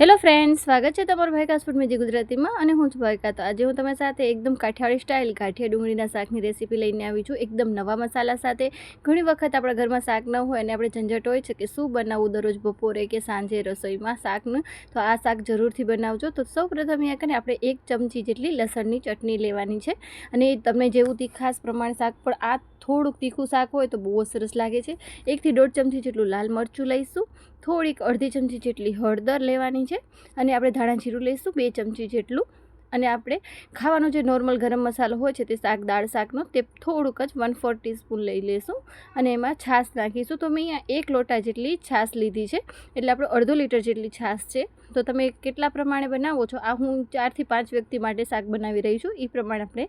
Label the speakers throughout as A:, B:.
A: Hello friends સ્વાગત છે તમારું ભાઈકાસ ફૂડ મેજી ગુજરાતીમાં અને હું છું ભાઈકા તો આજે હું તમારી સાથે એકદમ કાઠિયાવાડી સ્ટાઇલ કાઠિયા ડુંગળીના શાકની રેસીપી લઈને આવી છું. એકદમ નવા મસાલા સાથે. ઘણી વખત આપણા ઘરમાં શાક ન હોય અને આપણે ઝંઝટ હોય છે કે શું બનાવવું દરરોજ બપોરે કે સાંજે રસોઈમાં શાકનું, તો આ શાક જરૂરથી બનાવજો. તો સૌ પ્રથમ અહીંયા કરીને આપણે એક ચમચી જેટલી લસણની ચટણી લેવાની છે. અને તમને જેવું તીખાસ પ્રમાણે શાક પણ આ થોડુંક તીખું શાક હોય તો બહુ સરસ લાગે છે. એકથી દોઢ ચમચી જેટલું લાલ મરચું લઈશું. થોડીક અડધી ચમચી જેટલી હળદર લેવાની છે અને આપણે ધાણા જીરું લઈશું, બે ચમચી જેટલું. અને આપણે ખાવાનો જે નોર્મલ ગરમ મસાલો હોય છે તે શાક, દાળ શાકનો તે થોડુંક જ વન ફોર ટીસ્પૂન લઈ લઈશું. અને એમાં છાશ નાખીશું. તો મેં અહીંયા એક લોટા જેટલી છાશ લીધી છે. એટલે આપણે અડધો લીટર જેટલી છાશ છે. તો તમે કેટલા પ્રમાણે બનાવો છો? આ હું ચારથી પાંચ વ્યક્તિ માટે શાક બનાવી રહી છું એ પ્રમાણે આપણે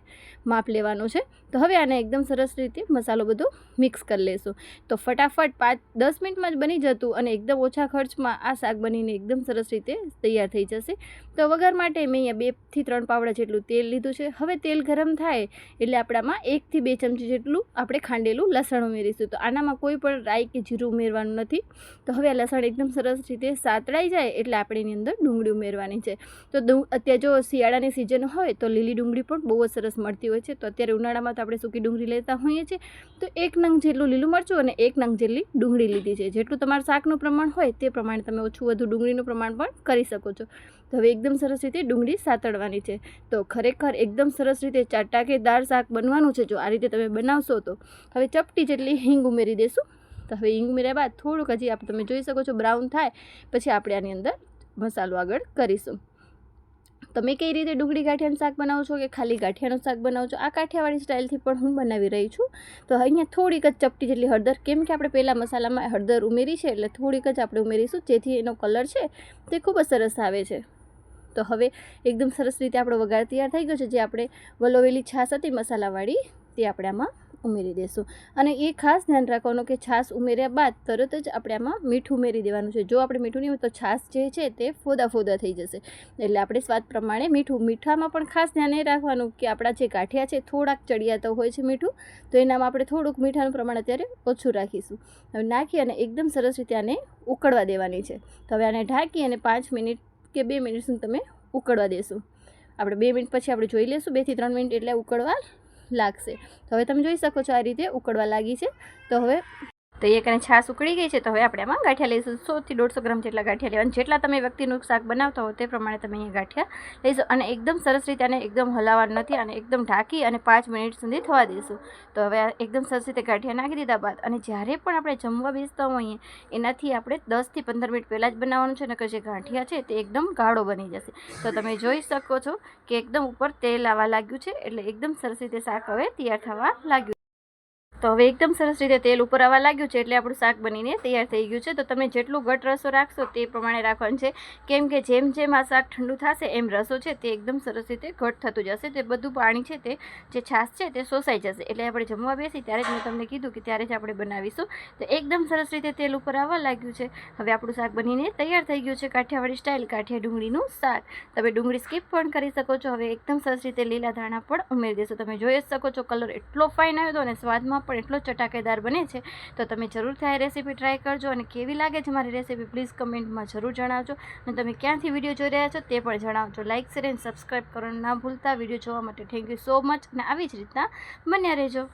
A: માપ લેવાનું છે. તો હવે આને એકદમ સરસ રીતે મસાલો બધો મિક્સ કરી લેશું. તો ફટાફટ પાંચ, દસ મિનિટમાં જ બની જતું અને એકદમ ઓછા ખર્ચમાં આ શાક બનીને એકદમ સરસ રીતે તૈયાર થઈ જશે. તો વઘાર માટે મેં અહીંયા બેથી ત્રણ પાવડા જેટલું તેલ લીધું છે. હવે તેલ ગરમ થાય એટલે આપણામાં એકથી બે ચમચી જેટલું આપણે ખાંડેલું લસણ ઉમેરીશું. તો આનામાં કોઈ પણ રાઈ કે જીરું ઉમેરવાનું નથી. તો હવે આ લસણ એકદમ સરસ રીતે સાતળાઈ જાય એટલે આપણે એની અંદર ડુંગળી ઉમેરવાની છે. તો અત્યારે જો શિયાળાની સિઝન હોય તો લીલી ડુંગળી પણ બહુ જ સરસ મળતી હોય છે. તો અત્યારે ઉનાળામાં તો આપણે સૂકી ડુંગળી લેતા હોઈએ છીએ. તો એક નંગ જેટલું લીલું મરચું અને એક નંગ જેટલી ડુંગળી લીધી છે. જેટલું તમારું શાકનું પ્રમાણ હોય તે પ્રમાણે તમે ઓછું વધુ ડુંગળીનું પ્રમાણ પણ કરી શકો છો. તો હવે એકદમ સરસ રીતે ડુંગળી સાતળવાની છે. તો ખરેખર એકદમ સરસ રીતે ચાટાકેદાર શાક બનવાનું છે જો આ રીતે તમે બનાવશો તો. હવે ચપટી જેટલી હિંગ ઉમેરી દેશું. તો હવે હિંગ ઉમેર્યા બાદ થોડુંક હજી આપણે તમે જોઈ શકો છો બ્રાઉન થાય. પછી આપણે આની અંદર મસાલો આગળ કરીશું. તમે કઈ રીતે ડુંગળી ગાંઠિયાનું શાક બનાવો છો કે ખાલી ગાંઠિયાનું શાક બનાવો છો? આ કાઠિયાવાડી સ્ટાઇલથી પણ હું બનાવી રહી છું. તો અહીંયા થોડીક જ ચપટી જેટલી હળદર, કેમ કે આપણે પહેલાં મસાલામાં હળદર ઉમેરી છે એટલે થોડીક જ આપણે ઉમેરીશું. જેથી એનો કલર છે તે ખૂબ જ સરસ આવે છે. તો હવે એકદમ સરસ રીતે આપણો વઘાર તૈયાર થઈ ગયો છે, જે આપણે વલોવેલી છાશ હતી મસાલાવાળી. તે આપણે આમાં ઉમેરી દઈશું અને એ ખાસ ધ્યાન રાખવાનું કે છાશ ઉમેર્યા બાદ તરત જ આપણે આમાં મીઠું ઉમેરી દેવાનું છે. જો આપણે મીઠું નહીં તો છાશ જે છે તે ફોદા ફોદા થઈ જશે. એટલે આપણે સ્વાદ પ્રમાણે મીઠું. મીઠામાં પણ ખાસ ધ્યાન એ રાખવાનું કે આપણા જે ગાંઠિયા છે થોડાક ચડિયાતા હોય છે મીઠું. તો એનામાં આપણે થોડુંક મીઠાનું પ્રમાણ અત્યારે ઓછું રાખીશું. હવે નાખી અને એકદમ સરસ રીતે આને ઉકળવા દેવાની છે. તો હવે આને ઢાંકી અને પાંચ મિનિટ કે બે મિનિટ સુધી તમે ઉકળવા દેશું. આપણે બે મિનિટ પછી આપણે જોઈ લઈશું બેથી ત્રણ મિનિટ એટલે ઉકળવા લાગશે. તો હવે તમે જોઈ શકો છો આ રીતે ઉકળવા લાગી છે. તો હવે તો એક અને છાશ ઉકળી ગઈ છે, તો હવે આપણે આમાં ગાંઠિયા લઈશું. સોથી દોઢસો ગ્રામ જેટલા ગાંઠિયા લેવાના. જેટલા તમે વ્યક્તિનું શાક બનાવતા હો તે પ્રમાણે તમે અહીંયા ગાંઠિયા લઈશું અને એકદમ સરસ રીતે આને એકદમ હલાવવાનું નથી અને એકદમ ઢાંકી અને પાંચ મિનિટ સુધી થવા દઈશું. તો હવે એકદમ સરસ રીતે ગાંઠિયા નાખી દીધા બાદ અને જ્યારે પણ આપણે જમવા બેસતા હોઈએ એનાથી આપણે દસથી પંદર મિનિટ પહેલાં જ બનાવવાનું છે, નકર જે ગાંઠિયા છે તે એકદમ ગાળો બની જશે. તો તમે જોઈ શકો છો કે એકદમ ઉપર તેલ આવવા લાગ્યું છે, એટલે એકદમ સરસ રીતે શાક હવે તૈયાર થવા લાગ્યું તો હવે એકદમ સરસ રીતે તેલ ઉપર આવવા લાગ્યું છે એટલે આપણું શાક બનીને તૈયાર થઈ ગયું છે. તો તમે જેટલું ઘટ રસો રાખશો તે પ્રમાણે રાખવાનું છે. કેમ કે જેમ જેમ આ શાક ઠંડુ થશે એમ રસો છે તે એકદમ સરસ રીતે ઘટ થતું જશે. તે બધું પાણી છે તે જે છાશ છે તે શોષાઈ જશે. એટલે આપણે જમવા બેસી ત્યારે જ મેં તમને કીધું કે ત્યારે જ આપણે બનાવીશું. તો એકદમ સરસ રીતે તેલ ઉપર આવવા લાગ્યું છે. હવે આપણું શાક બનીને તૈયાર થઈ ગયું છે કાઠિયાવાડી સ્ટાઇલ કાઠિયા ડુંગળીનું શાક. તમે ડુંગળી સ્કીપ પણ કરી શકો છો. હવે એકદમ સરસ રીતે લીલા ધાણા પણ ઉમેરી દેશો. તમે જોઈ શકો છો કલર એટલો ફાઇન આવ્યો હતો અને સ્વાદમાં પણ એટલો ચટાકેદાર બને છે, તો તમે જરૂરથી આ રેસીપી ટ્રાય કરજો અને કેવી લાગે છે મારી રેસીપી પ્લીઝ કમેન્ટમાં જરૂર જણાવજો. અને તમે ક્યાંથી વીડિયો જોઈ રહ્યા છો તે પણ જણાવજો. લાઇક શેર અને સબસ્ક્રાઈબ કરવાનું ના ભૂલતા. વીડિયો જોવા માટે થેન્ક યુ સો મચ અને આવી જ રીતના બન્યા રહેજો.